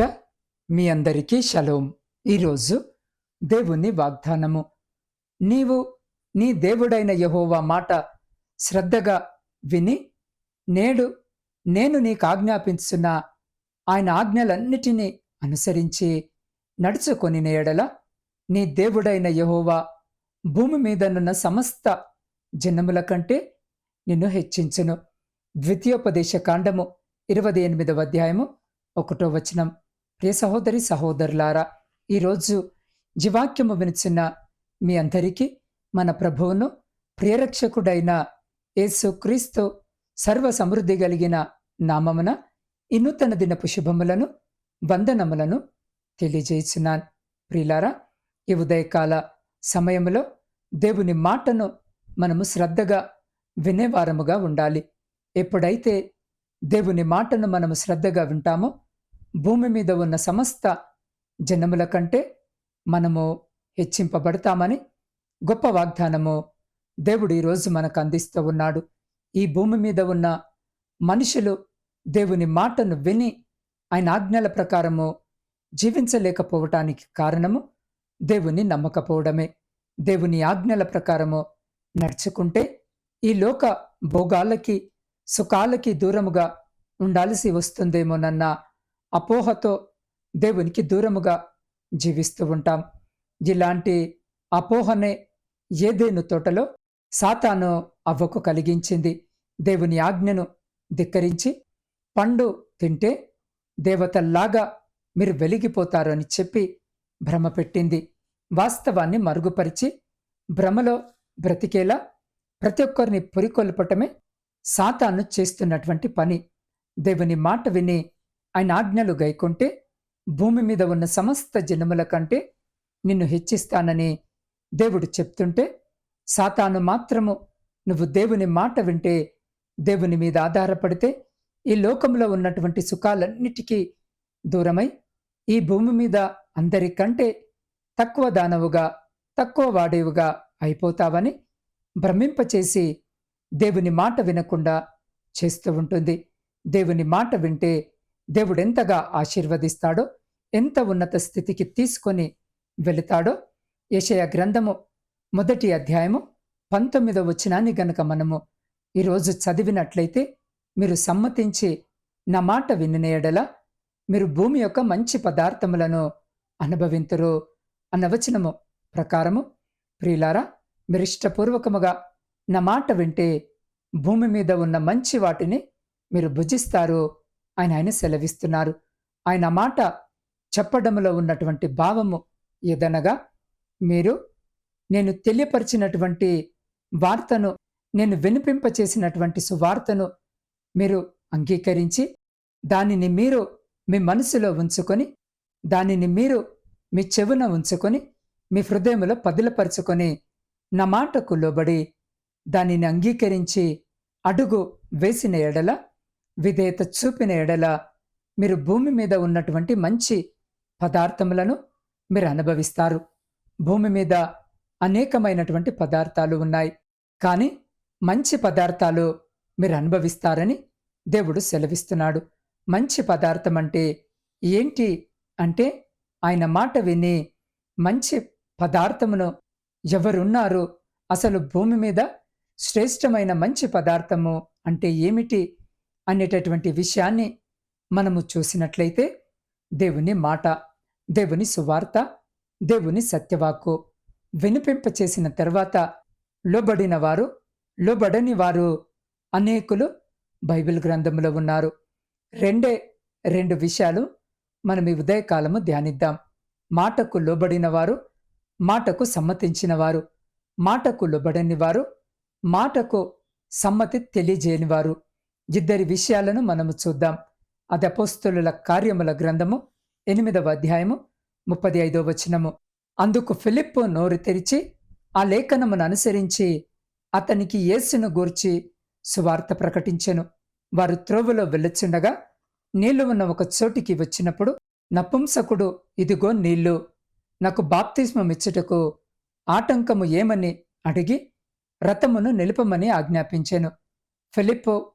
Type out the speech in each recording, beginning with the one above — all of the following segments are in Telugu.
పేరిట మీ అందరికీ షలోం ఈరోజు దేవుని వాగ్దానము. నీవు నీ దేవుడైన యహోవా మాట శ్రద్ధగా విని నేడు నేను నీకు ఆజ్ఞాపించున్న ఆయన ఆజ్ఞలన్నిటినీ అనుసరించి నడుచుకొని నేడల నీ దేవుడైన యహోవా భూమి మీదనున్న సమస్త జనముల కంటే నిన్ను హెచ్చించును. ద్వితీయోపదేశ కాండము ఇరవై ఎనిమిదవ అధ్యాయము ఒకటో వచనం. ప్రియ సహోదరి సహోదరులారా ఈరోజు జీవాక్యము వినిచిన మీ అందరికీ మన ప్రభువును ప్రియరక్షకుడైన యేసు క్రీస్తు సర్వ సమృద్ధి కలిగిన నామమున ఈ దినపు శుభములను వందనములను తెలియజేస్తున్నాను. ప్రియులారా ఈ ఉదయకాల సమయంలో దేవుని మాటను మనము శ్రద్ధగా వినేవారముగా ఉండాలి. ఎప్పుడైతే దేవుని మాటను మనము శ్రద్ధగా వింటామో భూమి మీద ఉన్న సమస్త జనముల కంటే మనము హెచ్చింపబడతామని గొప్ప వాగ్దానము దేవుడు ఈరోజు మనకు అందిస్తూ ఉన్నాడు. ఈ భూమి మీద ఉన్న మనుషులు దేవుని మాటను విని ఆయన ఆజ్ఞల ప్రకారము జీవించలేకపోవటానికి కారణము దేవుని నమ్మకపోవడమే. దేవుని ఆజ్ఞల ప్రకారము నడుచుకుంటే ఈ లోక భోగాలకి సుఖాలకి దూరముగా ఉండాల్సి వస్తుందేమోనన్న అపోహతో దేవునికి దూరముగా జీవిస్తూ ఉంటాం. ఇలాంటి అపోహనే ఏదేను తోటలో సాతాను అవ్వకు కలిగించింది. దేవుని ఆజ్ఞను ధిక్కరించి పండు తింటే దేవతల్లాగా మీరు వెలిగిపోతారు అని చెప్పి భ్రమ పెట్టింది. వాస్తవాన్ని మరుగుపరిచి భ్రమలో బ్రతికేలా ప్రతి ఒక్కరిని పురికొల్పటమే సాతాను చేస్తున్నటువంటి పని. దేవుని మాట విని ఆయన ఆజ్ఞలు గైకుంటే భూమి మీద ఉన్న సమస్త జనముల కంటే నిన్ను హెచ్చిస్తానని దేవుడు చెప్తుంటే సాతాను మాత్రము నువ్వు దేవుని మాట వింటే దేవుని మీద ఆధారపడితే ఈ లోకంలో ఉన్నటువంటి సుఖాలన్నిటికీ దూరమై ఈ భూమి మీద అందరికంటే తక్కువ దానవుగా తక్కువ వాడేవుగా అయిపోతావని భ్రమింపచేసి దేవుని మాట వినకుండా చేస్తూ ఉంటుంది. దేవుని మాట వింటే దేవుడెంతగా ఆశీర్వదిస్తాడో ఎంత ఉన్నత స్థితికి తీసుకొని వెళుతాడో యషయ గ్రంథము మొదటి అధ్యాయము పంతొమ్మిదో వచనాన్ని గనక మనము ఈరోజు చదివినట్లయితే మీరు సమ్మతించి నా మాట విననేయడలా మీరు భూమి యొక్క మంచి పదార్థములను అనుభవింతురు అన్న వచనము ప్రకారము. ప్రియులారా మీరు ఇష్టపూర్వకముగా నా మాట వింటే భూమి మీద ఉన్న మంచి వాటిని మీరు భుజిస్తారు ఆయన ఆయన సెలవిస్తున్నారు. ఆయన మాట చెప్పడంలో ఉన్నటువంటి భావము ఏదనగా మీరు నేను తెలియపరిచినటువంటి వార్తను నేను వినిపింపచేసినటువంటి సువార్తను మీరు అంగీకరించి దానిని మీరు మీ మనసులో ఉంచుకొని దానిని మీరు మీ చెవున ఉంచుకొని మీ హృదయంలో పదిలపరుచుకొని నా మాటకు లోబడి దానిని అంగీకరించి అడుగు వేసిన ఎడల విధేయత చూపిన ఎడల మీరు భూమి మీద ఉన్నటువంటి మంచి పదార్థములను మీరు అనుభవిస్తారు. భూమి మీద అనేకమైనటువంటి పదార్థాలు ఉన్నాయి. కానీ మంచి పదార్థాలు మీరు అనుభవిస్తారని దేవుడు సెలవిస్తున్నాడు. మంచి పదార్థం అంటే ఏంటి అంటే ఆయన మాట విని మంచి పదార్థమును ఎవరున్నారు అసలు భూమి మీద శ్రేష్టమైన మంచి పదార్థము అంటే ఏమిటి? అనేటటువంటి విషయాన్ని మనము చూసినట్లయితే దేవుని మాట దేవుని సువార్త దేవుని సత్యవాక్కు వినిపింపచేసిన తర్వాత లోబడిన వారు లోబడని వారు అనేకులు బైబిల్ గ్రంథంలో ఉన్నారు. రెండే రెండు విషయాలు మనం ఈ ఉదయకాలము ధ్యానిద్దాం. మాటకు లోబడిన వారు మాటకు సమ్మతించిన వారు మాటకు లోబడని వారు మాటకు సమ్మతి తెలియజేయని వారు. ఇద్దరి విషయాలను మనము చూద్దాం. అది అపోస్తుల కార్యముల గ్రంథము ఎనిమిదవ అధ్యాయము ముప్పది ఐదో వచనము. అందుకు ఫిలిప్పు నోరు తెరిచి ఆ లేఖనమును అనుసరించి అతనికి యేసును గూర్చి సువార్త ప్రకటించెను. వారు త్రోవలో వెళ్ళుచుండగా నీళ్ళు ఉన్న ఒక చోటికి వచ్చినప్పుడు నపుంసకుడు ఇదిగో నీళ్ళు నాకు బాప్తిస్మమిచ్చుటకు ఆటంకము ఏమని అడిగి రథమును నిలుపమని ఆజ్ఞాపించెను. ఫిలిప్పు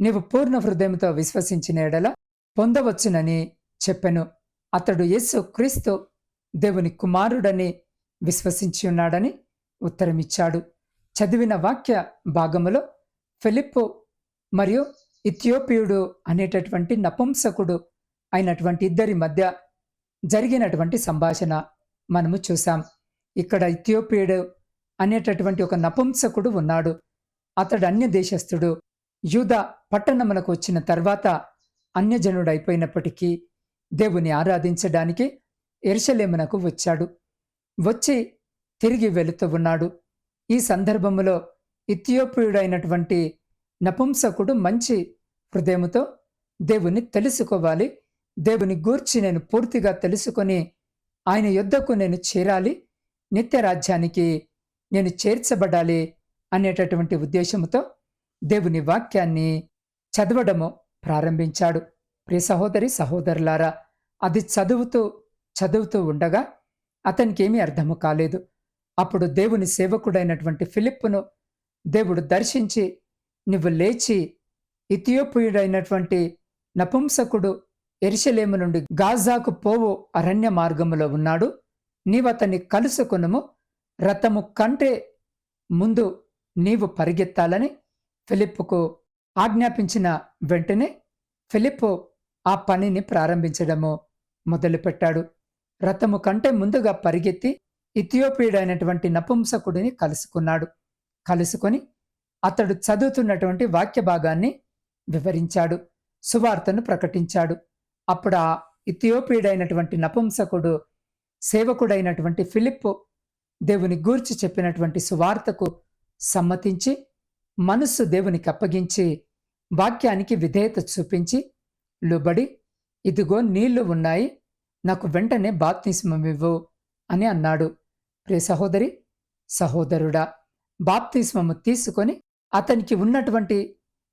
నీవు పూర్ణ హృదయంతో విశ్వసించిన ఎడల పొందవచ్చునని చెప్పెను. అతడు యేసు క్రీస్తు దేవుని కుమారుడని విశ్వసించి ఉన్నాడని ఉత్తరమిచ్చాడు. చదివిన వాక్య భాగములో ఫిలిప్పు మరియు ఇథియోపియుడు అనేటటువంటి నపుంసకుడు అయినటువంటి ఇద్దరి మధ్య జరిగినటువంటి సంభాషణ మనము చూసాం ఇక్కడ ఇథియోపియుడు అనేటటువంటి ఒక నపుంసకుడు ఉన్నాడు. అతడు అన్య దేశస్థుడు. యూద పట్టణములకు వచ్చిన తర్వాత అన్యజనుడైపోయినప్పటికీ దేవుని ఆరాధించడానికి ఎరుసలేమునకు వచ్చాడు. వచ్చి తిరిగి వెళుతూ ఉన్నాడు. ఈ సందర్భములో ఇథియోపియుడైనటువంటి నపుంసకుడు మంచి హృదయముతో దేవుని తెలుసుకోవాలి. దేవుని గూర్చి నేను పూర్తిగా తెలుసుకొని ఆయన యుద్ధకు నేను చేరాలి. నిత్య రాజ్యానికి నేను చేర్చబడాలి అనేటటువంటి ఉద్దేశంతో దేవుని వాక్యాన్ని చదవడము ప్రారంభించాడు. ప్రియ సహోదరి సహోదరులారా అది చదువుతూ చదువుతూ ఉండగా అతనికి ఏమీ అర్థము కాలేదు. అప్పుడు దేవుని సేవకుడైనటువంటి ఫిలిప్పును దేవుడు దర్శించి నువ్వు లేచి ఇథియోపియుడైనటువంటి నపుంసకుడు ఎరిశలేము నుండి గాజాకు పోవు అరణ్య మార్గములో ఉన్నాడు. నీవతన్ని కలుసుకునుము. రథము కంటే ముందు నీవు పరిగెత్తాలని ఫిలిప్పుకు ఆజ్ఞాపించిన వెంటనే ఫిలిప్పు ఆ పనిని ప్రారంభించడము మొదలుపెట్టాడు. రథము కంటే ముందుగా పరిగెత్తి ఇథియోపియుడైనటువంటి నపుంసకుడిని కలుసుకున్నాడు. కలుసుకొని అతడు చదువుతున్నటువంటి వాక్య భాగాన్ని వివరించాడు. సువార్తను ప్రకటించాడు. అప్పుడు ఆ ఇథియోపియుడైనటువంటి నపుంసకుడు సేవకుడైనటువంటి ఫిలిప్పు దేవుని గూర్చి చెప్పినటువంటి సువార్తకు సమ్మతించి మనస్సు దేవునికి అప్పగించి వాక్యానికి విధేయత చూపించి లోబడి ఇదిగో నీళ్ళు ఉన్నాయి నాకు వెంటనే బాప్తిస్మమివ్వు అని అన్నాడు. ప్రే సహోదరి సహోదరుడా బాప్తిస్మము తీసుకొని అతనికి ఉన్నటువంటి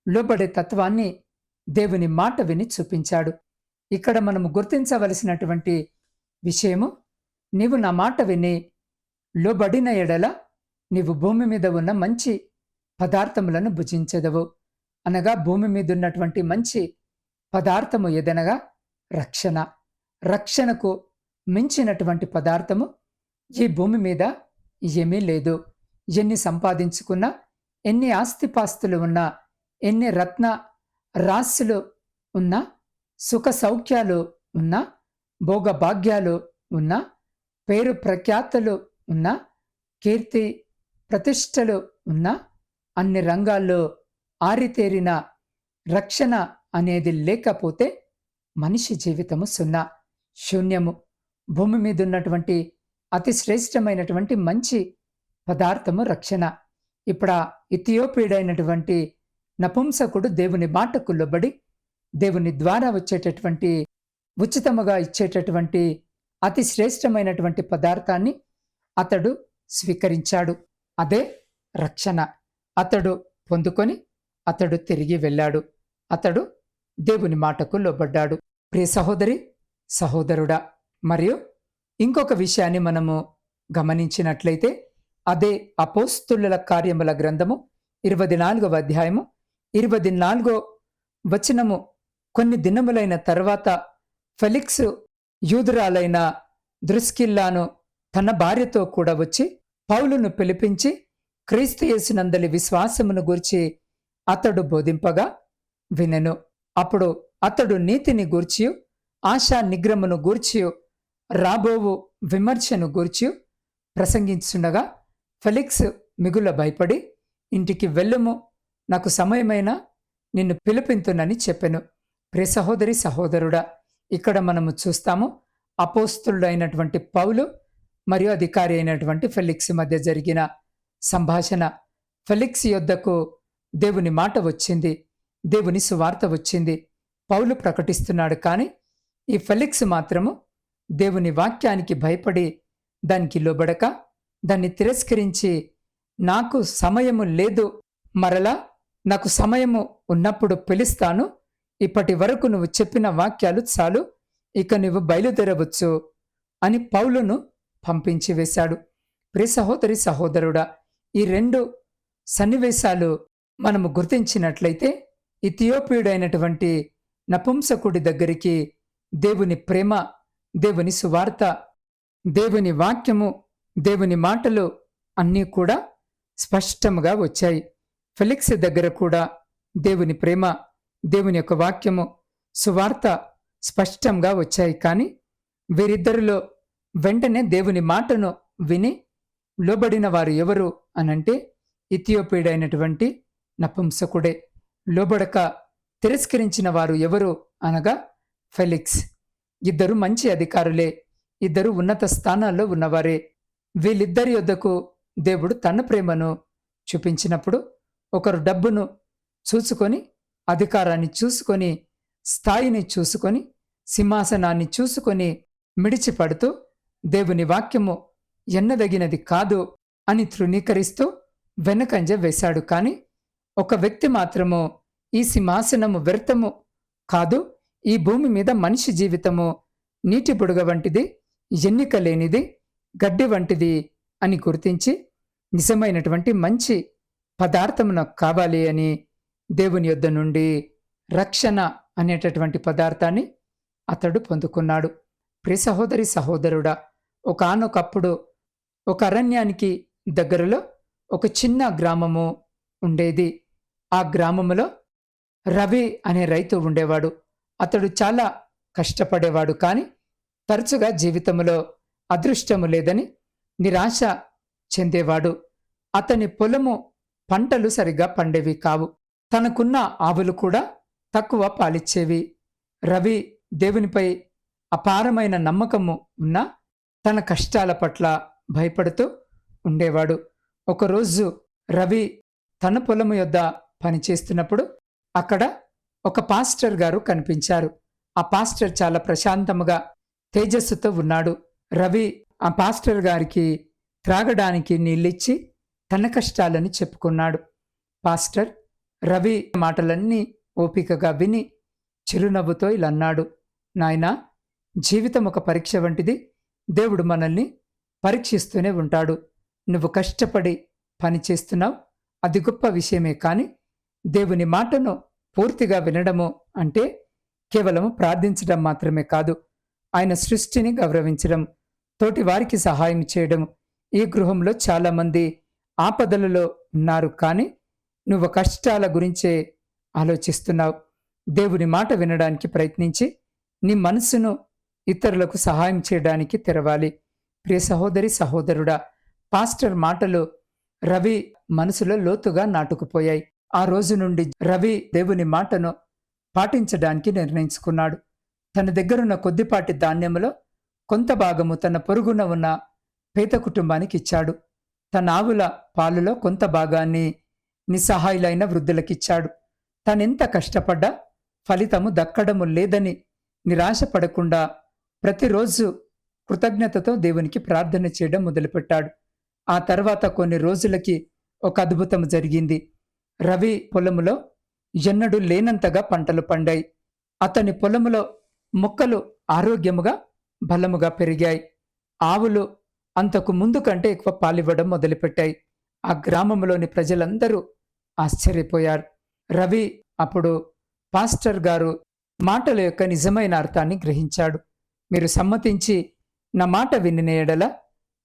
లోబడే తత్వాన్ని దేవుని మాట విని చూపించాడు. ఇక్కడ మనము గుర్తించవలసినటువంటి విషయము నీవు నా మాట విని లోబడిన ఎడల నీవు భూమి మీద ఉన్న మంచి పదార్థములను భుజించదవు. అనగా భూమి మీద ఉన్నటువంటి మంచి పదార్థము ఏదనగా రక్షణ. రక్షణకు మించినటువంటి పదార్థము ఈ భూమి మీద ఏమీ లేదు. ఎన్ని సంపాదించుకున్నా ఎన్ని ఆస్తిపాస్తులు ఉన్నా ఎన్ని రత్న రాశులు ఉన్నా సుఖ సౌఖ్యాలు ఉన్నా భోగభాగ్యాలు ఉన్నా పేరు ప్రఖ్యాతులు ఉన్నా కీర్తి ప్రతిష్టలు ఉన్నా అన్ని రంగాల్లో ఆరితేరిన రక్షణ అనేది లేకపోతే మనిషి జీవితము సున్నా. శూన్యము. భూమి మీద ఉన్నటువంటి అతి శ్రేష్టమైనటువంటి మంచి పదార్థము రక్షణ. ఇప్పుడు ఆ ఇథియోపియుడైనటువంటి నపుంసకుడు దేవుని మాటకు లొబ్బడి దేవుని ద్వారా వచ్చేటటువంటి ఉచితముగా ఇచ్చేటటువంటి అతి శ్రేష్టమైనటువంటి పదార్థాన్ని అతడు స్వీకరించాడు. అదే రక్షణ. అతడు పొందుకొని అతడు తిరిగి వెళ్ళాడు. అతడు దేవుని మాటకు లోబడ్డాడు. ప్రియ సహోదరి సహోదరుడా మరియు ఇంకొక విషయాన్ని మనము గమనించినట్లయితే అదే అపోస్తుల కార్యముల గ్రంథము ఇరవై నాలుగవ అధ్యాయము ఇరవై నాలుగో వచనము కొన్ని దినములైన తర్వాత ఫెలిక్స్ యూదురాలైన దృస్కిల్లాను తన భార్యతో కూడా వచ్చి పౌలును పిలిపించి క్రీస్తు యేసునందలి విశ్వాసమును గూర్చి అతడు బోధింపగా వినెను. అప్పుడు అతడు నీతిని గూర్చియు ఆశా నిగ్రమును గూర్చియు రాబోవు విమర్శను గూర్చియు ప్రసంగించుండగా ఫెలిక్స్ మిగుల భయపడి ఇంటికి వెళ్ళుము నాకు సమయమైనా నిన్ను పిలిపింతునని చెప్పెను. ప్రియ సహోదరి సహోదరుడా ఇక్కడ మనము చూస్తాము అపోస్తుడైనటువంటి పౌలు మరియు అధికారి అయినటువంటి ఫెలిక్స్ మధ్య జరిగిన సంభాషణ. ఫెలిక్స్ యొద్దకు దేవుని మాట వచ్చింది. దేవుని సువార్త వచ్చింది. పౌలు ప్రకటిస్తున్నాడు కానీ ఈ ఫెలిక్స్ మాత్రము దేవుని వాక్యానికి భయపడి దానికి లోబడక దాన్ని తిరస్కరించి నాకు సమయము లేదు మరలా నాకు సమయము ఉన్నప్పుడు పిలుస్తాను. ఇప్పటి వరకు నువ్వు చెప్పిన వాక్యాలు చాలు ఇక నువ్వు బయలుదేరవచ్చు అని పౌలును పంపించి వేశాడు. ప్రి సహోదరి సహోదరుడా ఈ రెండు సన్నివేశాలు మనము గుర్తించినట్లయితే ఇథియోపియుడైనటువంటి నపుంసకుడి దగ్గరికి దేవుని ప్రేమ దేవుని సువార్త దేవుని వాక్యము దేవుని మాటలు అన్నీ కూడా స్పష్టముగా వచ్చాయి. ఫెలిక్స్ దగ్గర కూడా దేవుని ప్రేమ దేవుని యొక్క వాక్యము సువార్త స్పష్టంగా వచ్చాయి. కానీ వీరిద్దరిలో వెంటనే దేవుని మాటను విని లోబడిన వారు ఎవరు అనంటే ఇథియోపియుడైనటువంటి నపుంసకుడే. లోబడక తిరస్కరించిన వారు ఎవరు అనగా ఫెలిక్స్. ఇద్దరు మంచి అధికారులే. ఇద్దరు ఉన్నత స్థానాల్లో ఉన్నవారే. వీళ్ళిద్దరి యొద్దకు దేవుడు తన ప్రేమను చూపించినప్పుడు ఒకరు డబ్బును చూసుకొని అధికారాన్ని చూసుకొని స్థాయిని చూసుకొని సింహాసనాన్ని చూసుకొని మిడిచిపడుతూ దేవుని వాక్యము ఎన్నదగినది కాదు అని తృణీకరిస్తూ వెనకంజ వేశాడు. కాని ఒక వ్యక్తి మాత్రము ఈ సింహాసనము వ్యర్థము కాదు ఈ భూమి మీద మనిషి జీవితము నీటి బుడగ వంటిది ఎన్నిక లేనిది గడ్డి వంటిది అని గుర్తించి నిజమైనటువంటి మంచి పదార్థము నాకు కావాలి అని దేవుని యొద్ద నుండి రక్షణ అనేటటువంటి పదార్థాన్ని అతడు పొందుకున్నాడు. ప్రి సహోదరి సహోదరుడా ఒకనొకప్పుడు ఒక అరణ్యానికి దగ్గరలో ఒక చిన్న గ్రామము ఉండేది. ఆ గ్రామములో రవి అనే రైతు ఉండేవాడు. అతడు చాలా కష్టపడేవాడు కానీ తరచుగా జీవితంలో అదృష్టము లేదని నిరాశ చెందేవాడు. అతని పొలము పంటలు సరిగా పండేవి కావు. తనకున్న ఆవులు కూడా తక్కువ పాలిచ్చేవి. రవి దేవునిపై అపారమైన నమ్మకము ఉన్నా తన కష్టాల పట్ల భయపడుతూ ఉండేవాడు. ఒకరోజు రవి తన పొలము యొద్ద పనిచేస్తున్నప్పుడు అక్కడ ఒక పాస్టర్ గారు కనిపించారు. ఆ పాస్టర్ చాలా ప్రశాంతముగా తేజస్సుతో ఉన్నాడు. రవి ఆ పాస్టర్ గారికి త్రాగడానికి నీళ్ళిచ్చి తన కష్టాలను చెప్పుకున్నాడు. పాస్టర్ రవి మాటలన్నీ ఓపికగా విని చిరునవ్వుతో ఇలా అన్నాడు నాయనా జీవితం ఒక పరీక్ష వంటిది. దేవుడు మనల్ని పరీక్షిస్తూనే ఉంటాడు. నువ్వు కష్టపడి పని చేస్తున్నావు. అది గొప్ప విషయమే కానీ దేవుని మాటను పూర్తిగా వినడము అంటే కేవలము ప్రార్థించడం మాత్రమే కాదు. ఆయన సృష్టిని గౌరవించడం తోటి వారికి సహాయం చేయడం. ఈ గృహంలో చాలామంది ఆపదలలో ఉన్నారు కానీ నువ్వు కష్టాల గురించే ఆలోచిస్తున్నావు. దేవుని మాట వినడానికి ప్రయత్నించి నీ మనసును ఇతరులకు సహాయం చేయడానికి తెరవాలి. ప్రియ సహోదరి సహోదరుడా పాస్టర్ మాటలు రవి మనసులో లోతుగా నాటుకుపోయాయి. ఆ రోజు నుండి రవి దేవుని మాటను పాటించడానికి నిర్ణయించుకున్నాడు. తన దగ్గరున్న కొద్దిపాటి ధాన్యములో కొంత భాగము తన పొరుగున ఉన్న పేద కుటుంబానికి ఇచ్చాడు. తన ఆవుల పాలులో కొంత భాగాన్ని నిస్సహాయులైన వృద్ధులకిచ్చాడు. తనెంత కష్టపడ్డా ఫలితము దక్కడము లేదని నిరాశపడకుండా ప్రతిరోజు కృతజ్ఞతతో దేవునికి ప్రార్థన చేయడం మొదలుపెట్టాడు. ఆ తర్వాత కొన్ని రోజులకి ఒక అద్భుతం జరిగింది. రవి పొలములో ఎన్నడూ లేనంతగా పంటలు పండాయి. అతని పొలములో మొక్కలు ఆరోగ్యముగా బలముగా పెరిగాయి. ఆవులు అంతకు ముందు కంటే ఎక్కువ పాలివ్వడం మొదలుపెట్టాయి. ఆ గ్రామంలోని ప్రజలందరూ ఆశ్చర్యపోయారు. రవి అప్పుడు పాస్టర్ గారు మాటల యొక్క నిజమైన అర్థాన్ని గ్రహించాడు. మీరు సమ్మతించి నా మాట వినిన ఎడల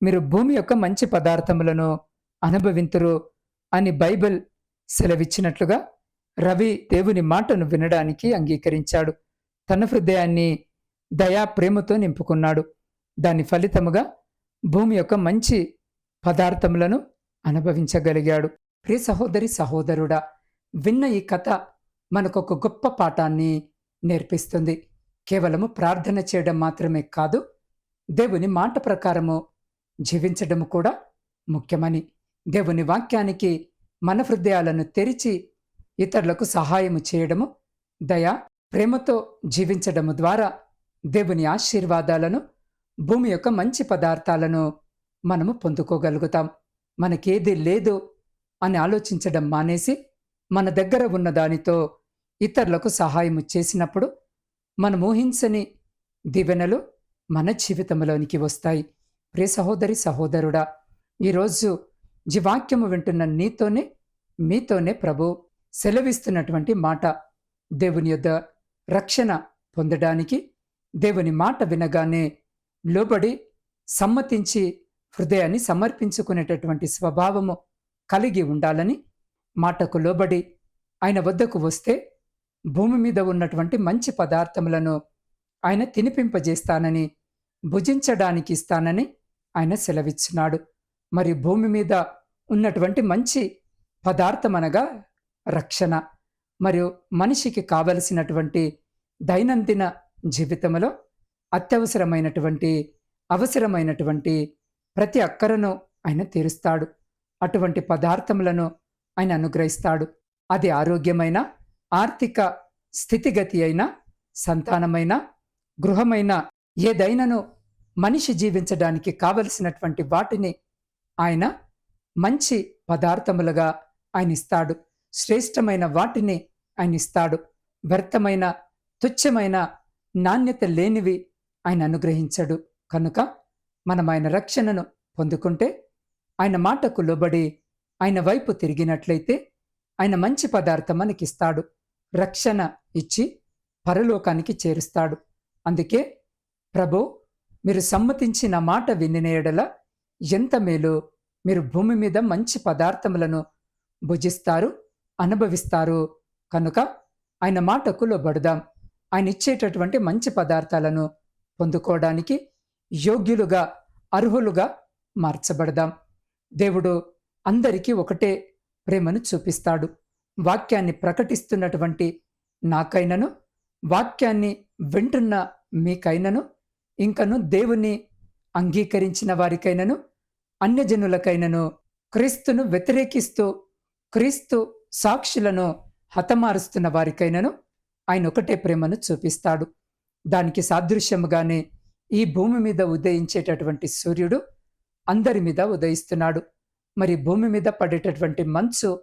మీరు భూమి యొక్క మంచి పదార్థములను అనుభవింతురు అని బైబిల్ సెలవిచ్చినట్లుగా రవి దేవుని మాటను వినడానికి అంగీకరించాడు. తన హృదయాన్ని దయా ప్రేమతో నింపుకున్నాడు. దాని ఫలితముగా భూమి యొక్క మంచి పదార్థములను అనుభవించగలిగాడు. ప్రియ సహోదరి సహోదరుడా విన్న ఈ కథ మనకొక గొప్ప పాఠాన్ని నేర్పిస్తుంది. కేవలము ప్రార్థన చేయడం మాత్రమే కాదు దేవుని మాట ప్రకారము జీవించడం కూడా ముఖ్యమని. దేవుని వాక్యానికి మన హృదయాలను తెరిచి ఇతరులకు సహాయము చేయడము దయ ప్రేమతో జీవించడము ద్వారా దేవుని ఆశీర్వాదాలను భూమి యొక్క మంచి పదార్థాలను మనము పొందుకోగలుగుతాం. మనకేది లేదు అని ఆలోచించడం మానేసి మన దగ్గర ఉన్న దానితో ఇతరులకు సహాయము చేసినప్పుడు మనం ఊహించని దీవెనలు మన జీవితంలోనికి వస్తాయి. ప్రే సహోదరి సహోదరుడా ఈరోజు జీవాక్యము వింటున్న నీతోనే మీతోనే ప్రభు సెలవిస్తున్నటువంటి మాట. దేవుని యొద్ద రక్షణ పొందడానికి దేవుని మాట వినగానే లోబడి సమ్మతించి హృదయాన్ని సమర్పించుకునేటటువంటి స్వభావము కలిగి ఉండాలని మాటకు లోబడి ఆయన వద్దకు వస్తే భూమి మీద ఉన్నటువంటి మంచి పదార్థములను ఆయన తినిపింపజేస్తానని భుజించడానికి ఇస్తానని ఆయన సెలవిచ్చినాడు. మరి భూమి మీద ఉన్నటువంటి మంచి పదార్థం అనగా రక్షణ. మరియు మనిషికి కావలసినటువంటి దైనందిన జీవితంలో అత్యవసరమైనటువంటి అవసరమైనటువంటి ప్రతి అక్కరను ఆయన తీరుస్తాడు. అటువంటి పదార్థములను ఆయన అనుగ్రహిస్తాడు. అది ఆరోగ్యమైన ఆర్థిక స్థితిగతి అయినా సంతానమైన గృహమైన ఏదైనాను మనిషి జీవించడానికి కావలసినటువంటి వాటిని ఆయన మంచి పదార్థములుగా ఆయన ఇస్తాడు శ్రేష్టమైన వాటిని ఆయన ఇస్తాడు వ్యర్థమైన తుచ్చమైన నాణ్యత లేనివి ఆయన అనుగ్రహించడు కనుక మనం ఆయన రక్షణను పొందుకుంటే ఆయన మాటకు లోబడి ఆయన వైపు తిరిగినట్లయితే ఆయన మంచి పదార్థం మనకిస్తాడు. రక్షణ ఇచ్చి పరలోకానికి చేరుస్తాడు. అందుకే ప్రభు మీరు సమ్మతించిన మాట వినిన ఎంత మేలు మీరు భూమి మీద మంచి పదార్థములను భుజిస్తారు అనుభవిస్తారు. కనుక ఆయన మాటకు లోబడుదాం. ఆయన ఇచ్చేటటువంటి మంచి పదార్థాలను పొందుకోవడానికి యోగ్యులుగా అర్హులుగా మార్చబడదాం. దేవుడు అందరికీ ఒకటే ప్రేమను చూపిస్తాడు. వాక్యాన్ని ప్రకటిస్తున్నటువంటి నాకైనను వాక్యాన్ని వింటున్న మీకైనను ఇంకను దేవుని అంగీకరించిన వారికైనను అన్యజనులకైనను క్రీస్తును వ్యతిరేకిస్తూ క్రీస్తు సాక్షులను హతమారుస్తున్న వారికైనను ఆయన ఒకటే ప్రేమను చూపిస్తాడు. దానికి సాదృశ్యముగానే ఈ భూమి మీద ఉదయించేటటువంటి సూర్యుడు అందరి మీద ఉదయిస్తున్నాడు. మరి భూమి మీద పడేటటువంటి మంచు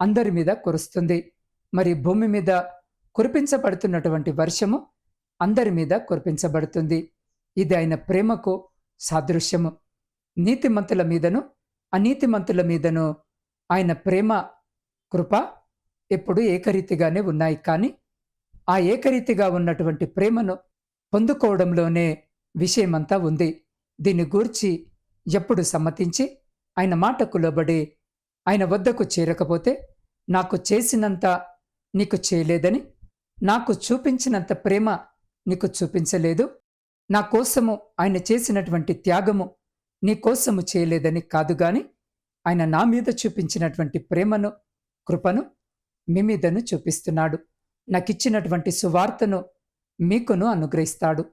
అందరి మీద కురుస్తుంది. మరి భూమి మీద కురిపించబడుతున్నటువంటి వర్షము అందరి మీద కురిపించబడుతుంది. ఇది ఆయన ప్రేమకు సాదృశ్యము. నీతిమంతుల మీదను అనీతిమంతుల మీదను ఆయన ప్రేమ కృప ఎప్పుడు ఏకరీతిగానే ఉన్నాయి. కానీ ఆ ఏకరీతిగా ఉన్నటువంటి ప్రేమను పొందుకోవడంలోనే విషయమంతా ఉంది. దీన్ని గూర్చి ఎప్పుడు సమ్మతించి ఆయన మాటకు లోబడి ఆయన వద్దకు చేరకపోతే నాకు చేసినంత నీకు చేయలేదని నాకు చూపించినంత ప్రేమ నీకు చూపించలేదు. నా కోసము ఆయన చేసినటువంటి త్యాగము నీ కోసము చేయలేదని కాదు గాని ఆయన నా మీద చూపించినటువంటి ప్రేమను కృపను మీ మీదను చూపిస్తున్నాడు. నాకిచ్చినటువంటి సువార్తను మీకును అనుగ్రహిస్తాడు.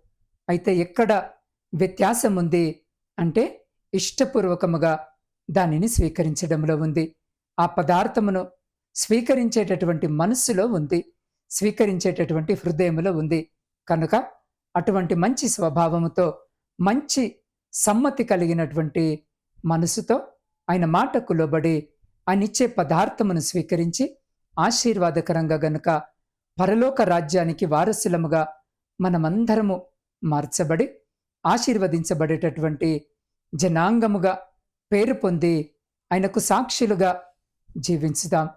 అయితే ఎక్కడ వ్యత్యాసం ఉంది అంటే ఇష్టపూర్వకముగా దానిని స్వీకరించడంలో ఉంది. ఆ పదార్థమును స్వీకరించేటటువంటి మనస్సులో ఉంది. స్వీకరించేటటువంటి హృదయములో ఉంది. కనుక అటువంటి మంచి స్వభావముతో మంచి సమ్మతి కలిగినటువంటి మనసుతో ఆయన మాటకు లోబడి ఆయన ఇచ్చే పదార్థమును స్వీకరించి ఆశీర్వాదకరంగా గనుక పరలోక రాజ్యానికి వారసులముగా మనమందరము మార్చబడి ఆశీర్వదించబడేటటువంటి జనాంగముగా పేరు పొంది ఆయనకు సాక్షులుగా జీవించుదాం.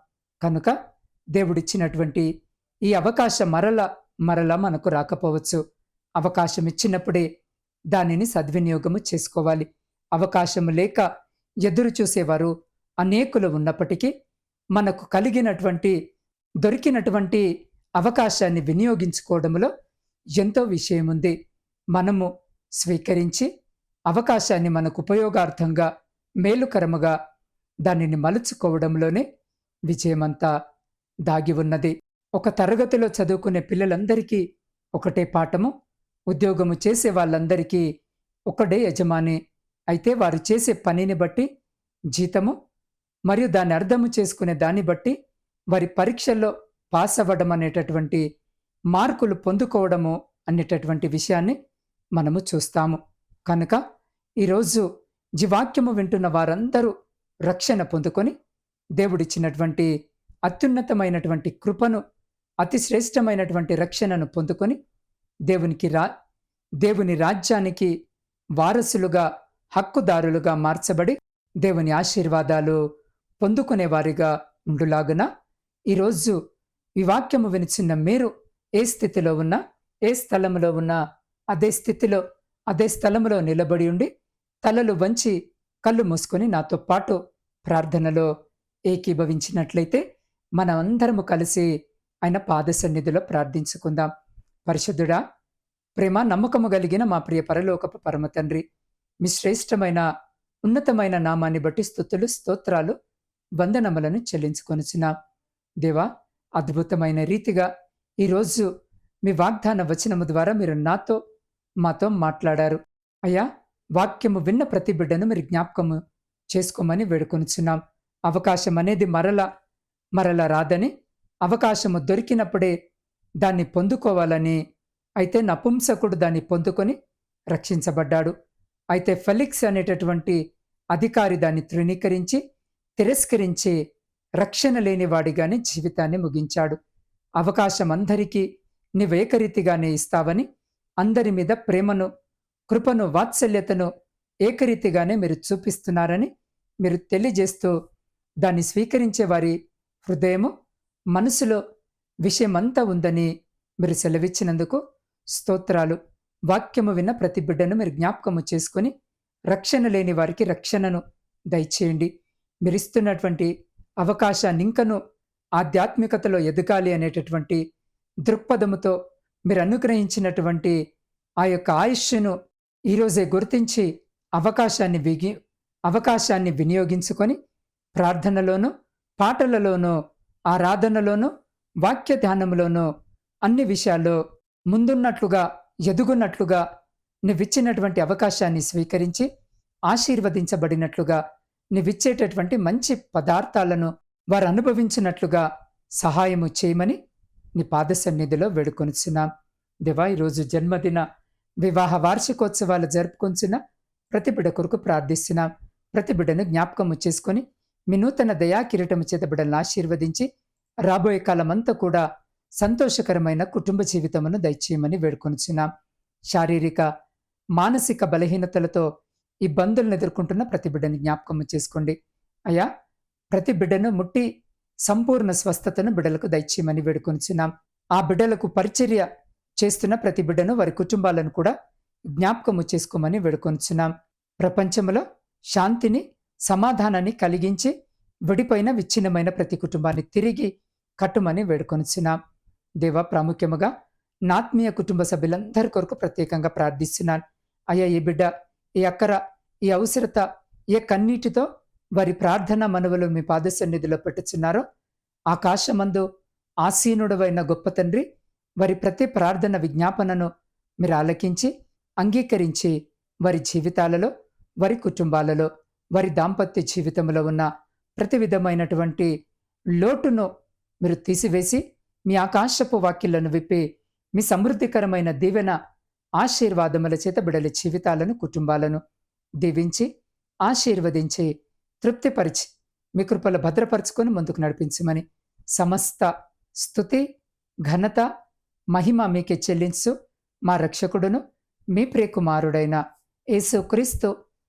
కనుక దేవుడిచ్చినటువంటి ఈ అవకాశం మరల మరల మనకు రాకపోవచ్చు. అవకాశం ఇచ్చినప్పుడే దానిని సద్వినియోగము చేసుకోవాలి. అవకాశము లేక ఎదురు చూసేవారు అనేకులు ఉన్నప్పటికీ మనకు కలిగినటువంటి దొరికినటువంటి అవకాశాన్ని వినియోగించుకోవడంలో ఎంతో విషయం ఉంది మనము స్వీకరించి అవకాశాన్ని మనకు ఉపయోగార్థంగా మేలుకరముగా దానిని మలుచుకోవడంలోనే విజయమంతా దాగి ఉన్నది. ఒక తరగతిలో చదువుకునే పిల్లలందరికీ ఒకటే పాఠము ఉద్యోగము చేసే వాళ్ళందరికీ ఒకటే యజమాని. అయితే వారు చేసే పనిని బట్టి జీతము మరియు దాన్ని అర్థము చేసుకునే దాన్ని బట్టి వారి పరీక్షల్లో పాస్ అవ్వడం అనేటటువంటి మార్కులు పొందుకోవడము అనేటటువంటి విషయాన్ని మనము చూస్తాము. కనుక ఈరోజు జీవాక్యము వింటున్న వారందరూ రక్షణ పొందుకొని దేవుడిచ్చినటువంటి అత్యున్నతమైనటువంటి కృపను అతి శ్రేష్టమైనటువంటి రక్షణను పొందుకొని దేవునికి రా దేవుని రాజ్యానికి వారసులుగా హక్కుదారులుగా మార్చబడి దేవుని ఆశీర్వాదాలు పొందుకునేవారిగా ఉండులాగున. ఈరోజు ఈ వాక్యము వినిచిన్న మీరు ఏ స్థితిలో ఉన్నా ఏ స్థలంలో ఉన్నా అదే స్థితిలో అదే స్థలములో నిలబడి ఉండి తలలు వంచి కళ్ళు మూసుకొని నాతో పాటు ప్రార్థనలో ఏకీభవించినట్లయితే మనమందరము కలిసి ఆయన పాద సన్నిధిలో ప్రార్థించుకుందాం. పరిశుద్ధుడా ప్రేమ నమ్మకము కలిగిన మా ప్రియ పరలోకపు పరమ తండ్రి మీ శ్రేష్టమైన ఉన్నతమైన నామాన్ని బట్టి స్థుతులు స్తోత్రాలు వందనములను చెల్లించుకొనుచున్నా. దేవా అద్భుతమైన రీతిగా ఈరోజు మీ వాగ్దాన వచనము ద్వారా మీరు నాతో మాతో మాట్లాడారు. అయ్యా వాక్యము విన్న ప్రతి బిడ్డను మీరు జ్ఞాపకము చేసుకోమని వేడుకొనుచున్నాం. అవకాశం అనేది మరల మరల రాదని అవకాశము దొరికినప్పుడే దాన్ని పొందుకోవాలని అయితే నపుంసకుడు దాన్ని పొందుకొని రక్షించబడ్డాడు. అయితే ఫెలిక్స్ అనేటటువంటి అధికారి దాన్ని తృణీకరించి తిరస్కరించి రక్షణ లేనివాడిగానే జీవితాన్ని ముగించాడు. అవకాశం అందరికీ నీవేకరీతిగానే ఇస్తావని అందరి మీద ప్రేమను కృపను వాత్సల్యతను ఏకరీతిగానే మీరు చూపిస్తున్నారని మీరు తెలియజేస్తూ దాన్ని స్వీకరించే వారి హృదయము మనసులో విషయమంతా ఉందని మీరు సెలవిచ్చినందుకు స్తోత్రాలు. వాక్యము విన్న ప్రతి బిడ్డను మీరు జ్ఞాపకము చేసుకొని రక్షణ లేని వారికి రక్షణను దయచేయండి. మీరిస్తున్నటువంటి అవకాశాన్ని ఇంకను ఆధ్యాత్మికతలో ఎదగాలి అనేటటువంటి దృక్పథముతో మీరు అనుగ్రహించినటువంటి ఆ యొక్క ఆయుష్ను ఈరోజే గుర్తించి అవకాశాన్ని విగి అవకాశాన్ని వినియోగించుకొని ప్రార్థనలోనూ పాటలలోనూ ఆరాధనలోనూ వాక్య ధ్యానంలోనూ అన్ని విషయాల్లో ముందున్నట్లుగా ఎదుగున్నట్లుగా నువ్విచ్చినటువంటి అవకాశాన్ని స్వీకరించి ఆశీర్వదించబడినట్లుగా నువ్విచ్చేటటువంటి మంచి పదార్థాలను వారు అనుభవించినట్లుగా సహాయము చేయమని నీ పాద సన్నిధిలో వేడుకొనిచున్నాం. దేవా ఈరోజు జన్మదిన వివాహ వార్షికోత్సవాలు జరుపుకొంచున్న ప్రతిబిడ కొరకు ప్రార్థిస్తున్నాం. ప్రతి బిడ్డను జ్ఞాపకము చేసుకొని మీ నూతన దయా కిరీటము చేత బిడ్డలను ఆశీర్వదించి రాబోయే కాలమంతా కూడా సంతోషకరమైన కుటుంబ జీవితమును దయచేయమని వేడుకొనిచున్నాం. శారీరక మానసిక బలహీనతలతో ఇబ్బందులను ఎదుర్కొంటున్న ప్రతి బిడ్డని జ్ఞాపకము చేసుకోండి. అయ్యా ప్రతి బిడ్డను ముట్టి సంపూర్ణ స్వస్థతను బిడ్డలకు దయచేయమని వేడుకొనిచున్నాం. ఆ బిడ్డలకు పరిచర్య చేస్తున్న ప్రతి బిడ్డను వారి కుటుంబాలను కూడా జ్ఞాపకము చేసుకోమని వేడుకొనిచున్నాం. ప్రపంచంలో శాంతిని సమాధానాన్ని కలిగించి విడిపోయిన విచ్ఛిన్నమైన ప్రతి కుటుంబాన్ని తిరిగి కట్టుమని వేడుకొనిచున్నాం. దేవ ప్రాముఖ్యముగా నాత్మీయ కుటుంబ సభ్యులందరి కొరకు ప్రత్యేకంగా ప్రార్థిస్తున్నాను. అయ్యా ఈ బిడ్డ ఈ అక్కర ఈ అవసరత ఏ కన్నీటితో వారి ప్రార్థన మనవులు మీ పాద సన్నిధిలో పెట్టుచున్నారో ఆకాశమందు ఆసీనుడవైన గొప్ప తండ్రి వారి ప్రతి ప్రార్థన విజ్ఞాపనను మీరు ఆలకించి అంగీకరించి వారి జీవితాలలో వారి కుటుంబాలలో వారి దాంపత్య జీవితంలో ఉన్న ప్రతి విధమైనటువంటి లోటును మీరు తీసివేసి మీ ఆకాశపు వాక్యలను విప్పి మీ సమృద్ధికరమైన దీవెన ఆశీర్వాదముల చేత బిడల జీవితాలను కుటుంబాలను దీవించి ఆశీర్వదించి తృప్తిపరిచి మీ కృపలు భద్రపరుచుకొని ముందుకు నడిపించమని సమస్త స్థుతి ఘనత మహిమ మీకే చెల్లించు మా రక్షకుడును మీ ప్రియకుమారుడైన యేసుక్రీస్తు